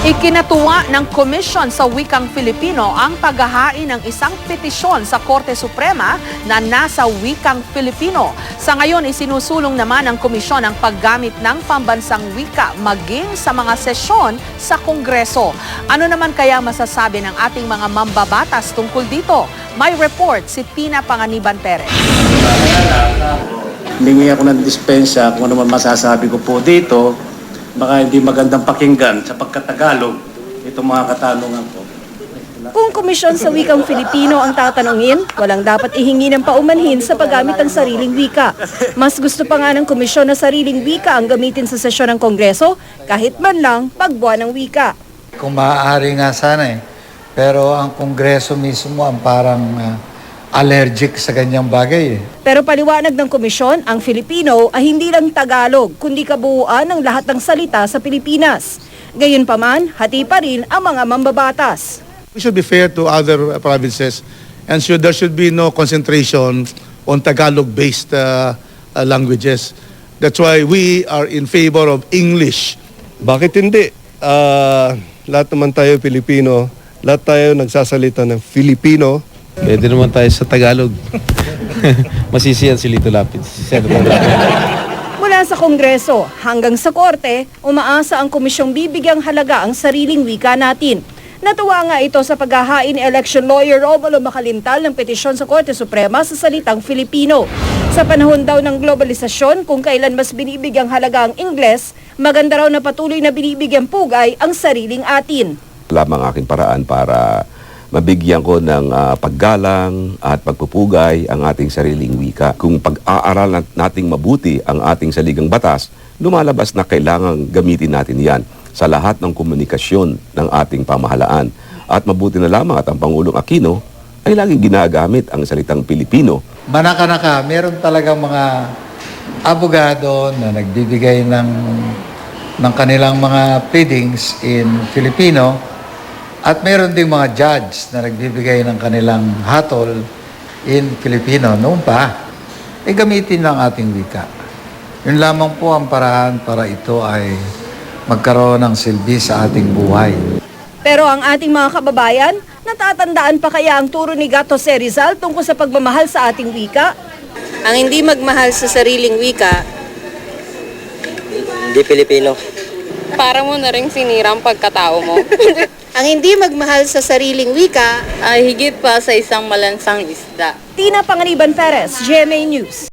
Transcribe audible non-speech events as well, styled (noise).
Ikinatuwa ng Komisyon sa Wikang Filipino ang paghahain ng isang petisyon sa Korte Suprema na nasa wikang Filipino. Sa ngayon, isinusulong naman ng komisyon ang paggamit ng pambansang wika maging sa mga sesyon sa Kongreso. Ano naman kaya masasabi ng ating mga mambabatas tungkol dito? May report si Tina Panganiban Perez. Humingi ako ng dispensa kung ano man masasabi ko po dito. Baka hindi magandang pakinggan sa pagkatagalog itong mga katanungan ko. Kung komisyon sa wikang Filipino ang tatanungin, walang dapat ihingi ng paumanhin sa paggamit ng sariling wika. Mas gusto pa nga ng komisyon na sariling wika ang gamitin sa sesyon ng Kongreso kahit man lang pagbuwan ng wika. Kung maaari nga sana eh. Pero ang Kongreso mismo ang parang ah, allergic sa ganyang bagay eh. Pero paliwanag ng komisyon, ang Filipino ay hindi lang Tagalog, kundi kabuuan ng lahat ng salita sa Pilipinas. Gayunpaman, hati pa rin ang mga mambabatas. We should be fair to other uh, provinces and should, there should be no concentration on Tagalog-based uh, uh, languages. That's why we are in favor of English. Bakit hindi? Ah, lahat naman tayo Pilipino, lahat tayo nagsasalita ng Filipino. Pwede naman tayo sa Tagalog. (laughs) Masisiyan si Lito Lapid. Si Senator Lapid. Mula sa Kongreso hanggang sa Korte, umaasa ang komisyong bibigyang halaga ang sariling wika natin. Natuwa nga ito sa paghahain ni election lawyer Romulo Makalintal ng petisyon sa Korte Suprema sa salitang Filipino. Sa panahon daw ng globalisasyon, kung kailan mas binibigyang halaga ang Ingles, maganda raw na patuloy na binibigyang pugay ang sariling atin. lamang aking paraan para mabigyan ko ng ah, paggalang at pagpupugay ang ating sariling wika. Kung pag-aaral nating mabuti ang ating saligang batas, lumalabas na kailangan gamitin natin yan sa lahat ng komunikasyon ng ating pamahalaan. At mabuti na lamang at ang Pangulong Aquino ay laging ginagamit ang salitang Pilipino Manaka-naka, meron talagang mga abogado na nagbibigay ng, ng kanilang mga pleadings in Filipino at meron ding mga judge na nagbibigay ng kanilang hatol in Filipino noon pa. E gamitin ng ating wika. Yun lamang po ang paraan para ito ay magkaroon ng silbi sa ating buhay. Pero ang ating mga kababayan, natatandaan pa kaya ang turo ni Gato C. Rizal tungkol sa pagmamahal sa ating wika? Ang hindi magmahal sa sariling wika, Hindi Pilipino. Para mo na rin sinira ang pagkatao mo. (laughs) ang hindi magmahal sa sariling wika, ay higit pa sa isang malansang isda. Tina Panganiban Perez, GMA News.